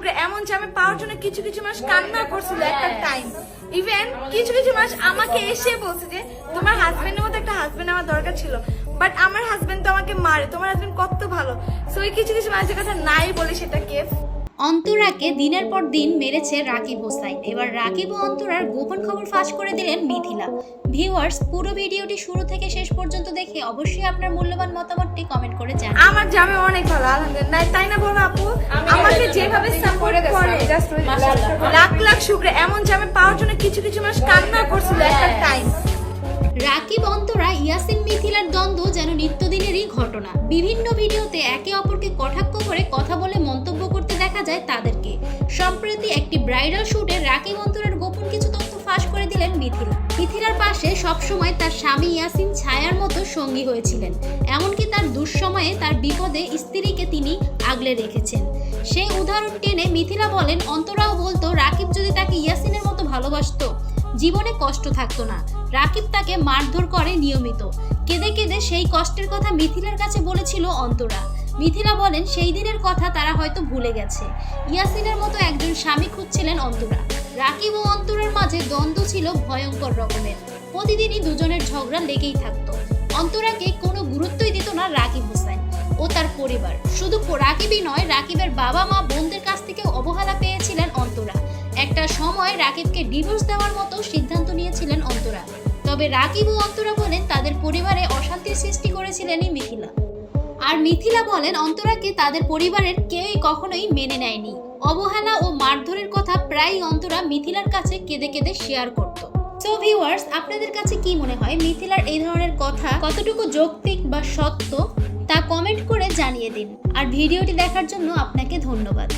শুক্রে এমন যে আমি পাওয়ার জন্য কিছু কিছু মাস কান্না করছিল একটা টাইম ইভেন কিছু কিছু মাস আমাকে এসে বলছে যে তোমার হাজবেন্ডের মতো একটা হাজবেন্ড আমার দরকার ছিল। বাট আমার হাজবেন্ড তো আমাকে মারে তোমার হাজবেন্ড কত ভালো। সো এই কিছু কিছু মাসের কথা নাই বলে সেটা কেফ অন্তরাকে দিনের পর দিন মেরেছে রাকিব হোসাইন। এবার রাকিব ও অন্তরার গোপন খবর ফাঁস করে দিলেন মিথিলা। ভিউয়ার্স পুরো ভিডিওটি শুরু থেকে শেষ পর্যন্ত দেখে অবশ্যই আপনার মূল্যবান মতামতটি কমেন্ট করে জানান। আমার জামে অনেক ভালো আলহামদুলিল্লাহ। তাই না বলো আপু? আমাকে যেভাবে সাপোর্ট করে লাখ লাখ শুক্রে এমন জামে পাওয়ার জন্য কিছু কিছু মাস কান্না করছিল একটা রাকিব অন্তরা ইয়াসিন মিথিলার দ্বন্দ্ব যেন নিত্যদিনেরই ঘটনা। বিভিন্ন ভিডিওতে একে অপরকে কটাক্ষ করে কথা বলে মন্তব্য করতে দেখা যায় তাদেরকে। সম্প্রতি একটি ব্রাইডাল শুটে রাকিব অন্তরার গোপন কিছু তথ্য ফাঁস করে দিলেন মিথিলা। মিথিলার পাশে সবসময় তার স্বামী ইয়াসিন ছায়ার মতো সঙ্গী হয়েছিলেন। এমনকি তার দুঃসময়ে তার বিপদে স্ত্রীকে তিনি আগলে রেখেছেন। সেই উদাহরণ টেনে মিথিলা বলেন, অন্তরাও বলতো, রাকিব যদি তাকে ইয়াসিনের মতো ভালোবাসতো জীবনে কষ্ট থাকতো না। রাকিব তাকে মারধর করে নিয়মিত। কেঁদে কেঁদে সেই কষ্টের কথা মিথিলার কাছে বলেছিল অন্তরা। মিথিলা বলেন, সেই দিনের কথা তারা হয়তো ভুলে গেছে। ইয়াসিনের মতো একজন স্বামী খুঁজছিলেন অন্তরা। রাকিব ও অন্তরার মাঝে দ্বন্দ্ব ছিল ভয়ঙ্কর রকমের। প্রতিদিনই দুজনের ঝগড়া লেগেই থাকতো। অন্তরাকে কোনো গুরুত্বই দিত না রাকিব হোসেন ও তার পরিবার। শুধু রাকিবই নয়, রাকিবের বাবা মা বোনদের কাছ থেকে অবহেলা অন্তরা সময় রাকিবকে ডিভোর্স দেওয়ার মতো সিদ্ধান্ত নিয়েছিলেন অন্তরা। তবে রাকিব ও অন্তরা বলেন তাদের পরিবারে অশান্তির সৃষ্টি করেছিলেনই মিথিলা। আর মিথিলা বলেন অন্তরাকে তাদের পরিবারের কেউই কখনোই মেনে নেয়নি। অবহেলা ও মারধরের কথা প্রায়ই অন্তরা মিথিলার কাছে কেঁদে কেঁদে শেয়ার করত। সো ভিউয়ার্স আপনাদের কাছে কি মনে হয়? মিথিলার এই ধরনের কথা কতটুকু যৌক্তিক বা সত্য তা কমেন্ট করে জানিয়ে দিন। আর ভিডিওটি দেখার জন্য আপনাকে ধন্যবাদ।